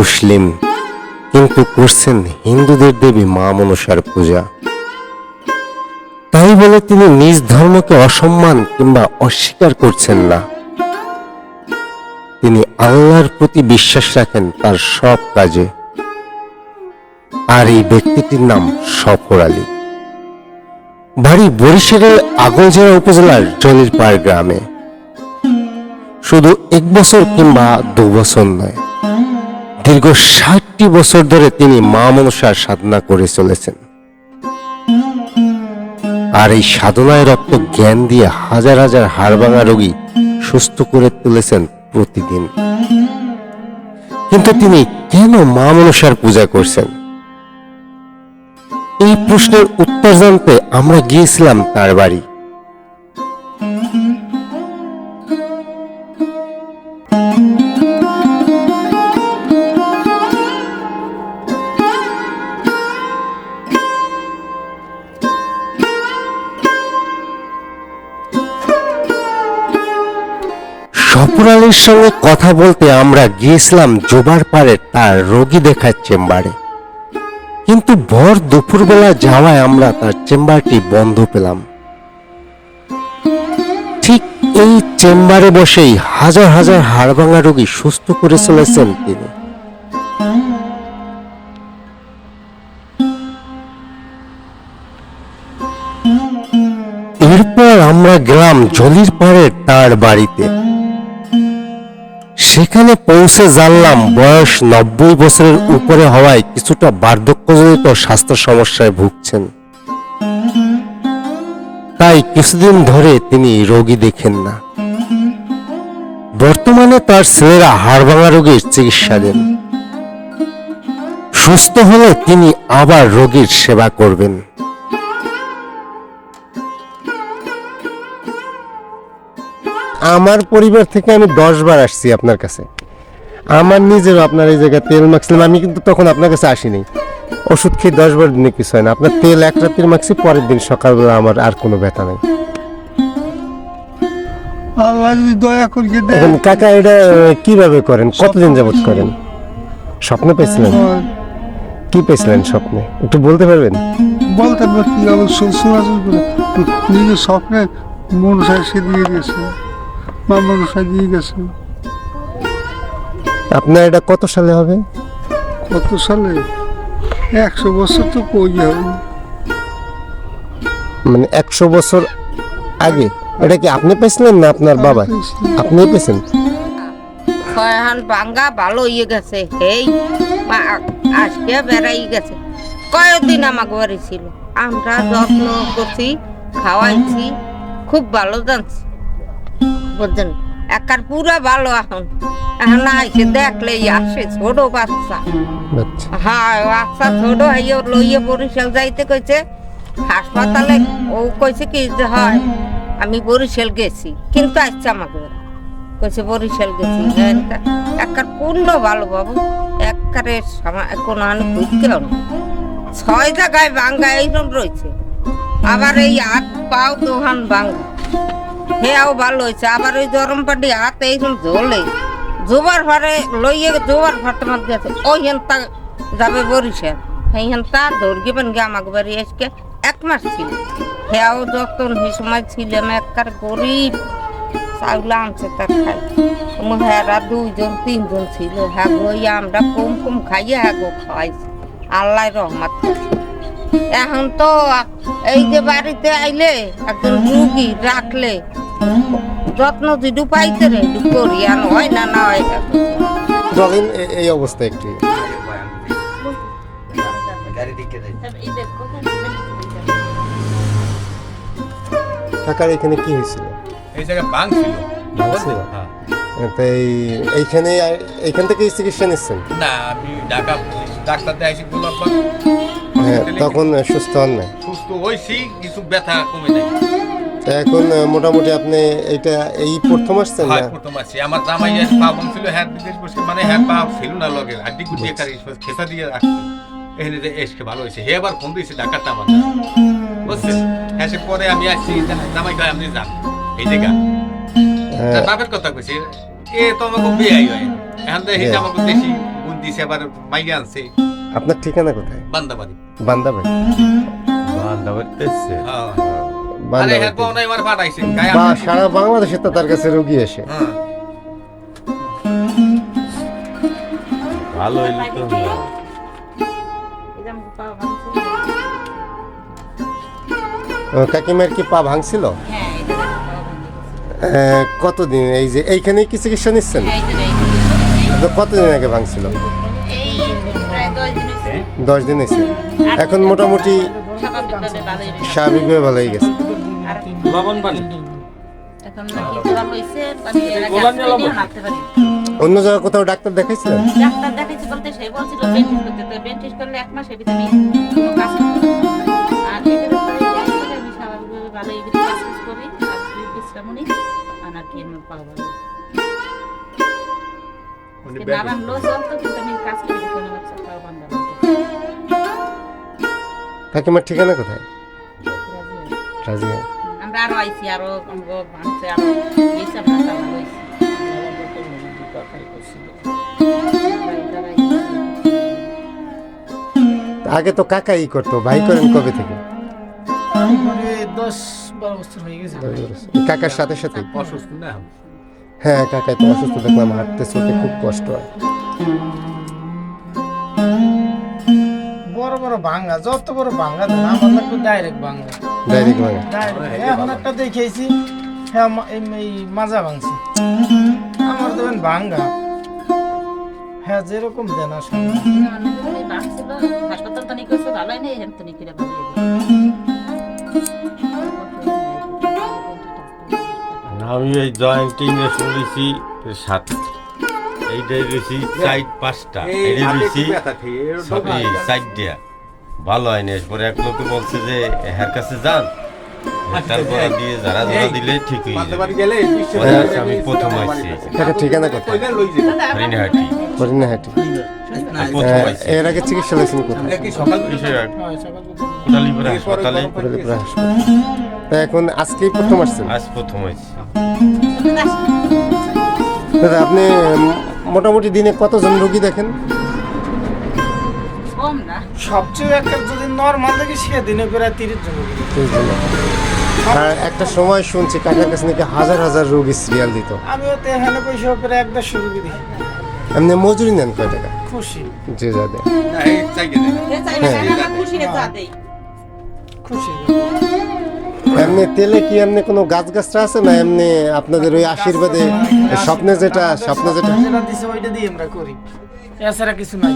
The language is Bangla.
মুসলিম, কিন্তু করছেন হিন্দুদের দেবী মা মনসার পূজা। তাই বলে তিনি নিজ ধর্মকে অসম্মান কিংবা অস্বীকার করছেন না। তিনি আল্লাহর প্রতি বিশ্বাস রাখেন তার সব কাজে। আর এই ব্যক্তিটির নাম সফর আলী। বাড়ি বরিশালের আগলজেরা উপজেলার জলিরপাড় গ্রামে। শুধু এক বছর কিংবা দু বছর নয়। দীর্ঘ ষাটটি বছর ধরে তিনি মা মনসার সাধনা করে চলেছেন। আর এই সাধনায় রক্ত জ্ঞান দিয়ে হাজার হাজার হাড়ভাঙা রোগী সুস্থ করে তুলেছেন প্রতিদিন। কিন্তু তিনি কেন মা মনসার পূজা করছেন? এই প্রশ্নের উত্তর জানতে আমরা গিয়েছিলাম তার বাড়ি। সফর আলীর সঙ্গে কথা বলতে আমরা গিয়েছিলাম জোবার পারে তার রোগী দেখার চেম্বারে। কিন্তু ভর দুপুরবেলা যাওয়ায় আমরা তার চেম্বারটি বন্ধ পেলাম। ঠিক এই চেম্বারে বসেই হাজার হাজার হাড়ভাঙা রোগী সুস্থ করে চলেছেন তিনি। এরপর আমরা গেলাম জলির পাড়ের তার বাড়িতে। সেখানে পৌঁছে জানলাম বয়স নব্বই বছরের উপরে হওয়ায় কিছুটা বার্ধক্যজনিত স্বাস্থ্য সমস্যায় ভুগছেন। তাই কিছুদিন ধরে তিনি রোগী দেখেন না। বর্তমানে তার ছেলেরা হাড়ভাঙা রোগীর চিকিৎসা দেন সুস্থ হলে তিনি আবার রোগীর সেবা করবেন। আমার পরিবার থেকে আমি দশ বার আসছি আপনার কাছে। আমার নিজেরও আপনার এই জায়গায় তেল মাখছিলাম আমি কিন্তু তখন আপনার কাছে আসিনি। ওষুধ খেয়ে দশ বার দিনে কিছু হয় না। আপনার তেল এক রাতের মাখছি পরের দিন সকালবেলা আমার আর কোনো ব্যথা নেই। আল্লাহ যদি দয়া করিয়ে দেয় এখন কাকা এটা কীভাবে করেন? কতদিন যাবত করেন? স্বপ্নে পেয়েছিলেন? কি পেয়েছিলেন স্বপ্নে? একটু বলতে পারবেন? বলতে করে নিজের স্বপ্নে সে দিয়ে গেছে মা মনসায় গেছে। আপনার এটা কত সালে হবে? কত সালে? একশো বছর তো কই হবে? মানে একশো বছর আগে? এটা কি আপনি পেয়েছিলেন না আপনার বাবা? আপনি পেয়েছেন? কয়হান বাঙ্গা ভালো ইয়ে গেছে। এই মা আজকে বেড়াই গেছে। কয়েকদিন আমাকে বাড়ি ছিল। আমরা যত্ন করছি খাওয়াইছি খুব ভালো জানছি। বুঝছেন একার পুরা ভালো এখন। এখন আইসে দেখলেই আসে ছোট বাচ্চা। হ্যাঁ বাচ্চা ছোট হইয়ে লইয়ে বরিশাল যাইতে কইছে হাসপাতালে ও কইছে কি যে হয় আমি বরিশাল গেছি কিন্তু আসছে আমাকে কইছে বরিশাল গেছি একার পূর্ণ ভালো বাবু একবারে কোনো আনে বুঝতেও না। ছয় জায়গায় বাঙ্গা এইরকম রয়েছে। আবার এই আট পাও দোহান বাঙ্গা হেয়াও ভালো হয়েছে। আবার ওই গরম পাটি হাত এইরকম জ্বলে জোবার ভারে লইয়ে জোবার ভারতে মাত গেছে ওই হেনতা যাবে বরিশাল। সেই হেনতা দৌড়িবেন গে আমাকে বাড়ি আজকে এক মাস ছিল। হেয়াও যখন সেই সময় ছিলাম একবার গরিব। চাউল আনছে তার খাই হেরা দুইজন, তিনজন ছিল। হ্যাঁ গো, এই আমরা কম কম খাইয়ে হ্যাঁ গো খাওয়াইছি। আল্লাহ রহমত। এখন তো এই যে বাড়িতে আইলে একজন রুগী রাখলে যত্ন যদি পাইতে রে একটু করি আর হয় না না হয় না। এই অবস্থা একটু। কাকার এখানে কি হয়েছিল? এই জায়গায় বাং ছিল। ভাঙছিল? হ্যাঁ। তাই এইখানে এইখান থেকে চিকিৎসা নিচ্ছেন? না আমি ঢাকা ডাক্তার দেখাইছি গোলাপ হ্যাঁ তখন সুস্থ হন না সুস্থ হয়েছি কিছু ব্যথা কমে যায় এখন মোটামুটি আপনি এইটা এই প্রথম আসছেন না? হয় প্রথম আছে আমার জামাই আজ পা ছিল হ্যাঁ বিদেশ বসে মানে হ্যাঁ পা ছিল না লগে। হাড্ডি গুটি একারে খেসা দিয়ে আসছে এখানে যে এসকে ভালো হয়েছে। হে এবার ফোন দিয়েছে ডাক্তারটা আমার বুঝছেন? হ্যাঁ সে পরে আমি আসছি জামাই কয় আপনি যান। এই জায়গা হ্যাঁ, তার বাপের কথা কইছি এ তো আমাকে বিয়ে হয়। এখন তো এই আমাকে দেশি বোন দিছে আবার মাইয়া আনছে। আপনার ঠিকানা কোথায়? বান্দাবাড়ি। বান্দাবাড়ি। বান্দাবাড়িতে হ্যাঁ। বা সারা বাংলাদেশে তো তার কাছে রোগী আসে হ্যাঁ। ভালো কাকিমার কি পা ভাঙছিল? হ্যাঁ কতদিন এই যে এইখানেই কি চিকিৎসা নিচ্ছেন? কতদিন আগে ভাঙছিল? দশ দিন হয়েছে। এখন মোটামুটি স্বাভাবিকভাবে ভালোই হয়ে গেছে। লবণ পানি? এখন নাকি জ্বর হয়েছে, আমি এর আগে aspirin মারতে পারি। অন্য জায়গায় কোথাও ডাক্তার দেখাইছিলেন? ডাক্তার দেখাইছি বলতে সে বলছিল বেন্টিস করতে তো বেন্টিস করলে এক মাসের ভিতরে কাজ। আর এদের উপরে আমি স্বাভাবিকভাবে ভালো এই কাজ করি বিশ্রাম নিই আর আর কি আমার পাওয়া ভালো লো চলতো কিন্তু আমি কাজ করি কোনো ব্যবসা পাওয়া বন্ধ কাকিমার ঠিকানা কোথায়? রাজিয়া। আরও আইছি আরও আমগো ভাঙছে আরও হয়েছি আগে তো কাকাই করতো ভাই করেন কবে থেকে হয়ে কাকার সাথে সাথে অসুস্থ না হ্যাঁ কাকাই তো অসুস্থ দেখলাম হাঁটতে চলতে খুব কষ্ট হয় বড় বড় যত বড় ভাঙ্গা দেন আমার লাগবে ডাইরেক্ট ভাঙ্গা ডাইরেক্ট ভাঙে এখন একটা দেখেছি হ্যাঁ এই মাজা ভাঙছে আমার দেবেন ভাঙ্গা হ্যাঁ যেরকম দেন আসলে ভাঙছিল হাসপাতাল তো নিয়ে ভালোই নেই হেন তো নিয়ে আমি এই দিছি সাত এইটাই দিছি চার পাঁচটা। ডগা- সাইড দিয়া। ভালো হয়নি পরে এক লোকে বলছে যে হের কাছে যান। তারপর দিয়ে যারা যারা দিলে ঠিক হয়ে যাবে। আমি প্রথম আসছি কাকার ঠিকানা কোথায়? হরিণহাটি। হরিণাহাটি। আসছি এর আগে চিকিৎসা হয়েছেন কোথায়? এটা কি সকাল কিসের হয়। কোটালিপুরা হাসপাতালে এখন আজকেই প্রথম আসছেন? আজ প্রথম আসছি দাদা আপনি মোটামুটি দিনে কতজন রোগী দেখেন? সবচেয়ে একটা যদি নর্মাল দেখি সে দিনে করে তিরিশ জন। আর একটা সময় শুনছি কাকার কাছে নাকি হাজার হাজার রোগী সিরিয়াল দিত। আমিও তো এখানে পয়সা করে এক দেড়শো রোগী দেখি। এমনি মজুরি নেন কয় টাকা? খুশি। যে যা দেয়। না দেয় খুশি। এমনি তেলে কি এমনি কোনো গাছ গাছটা আছে না এমনি আপনাদের ওই আশীর্বাদে স্বপ্নে যেটা স্বপ্নে যেটা? করি। এছাড়া কিছু নাই।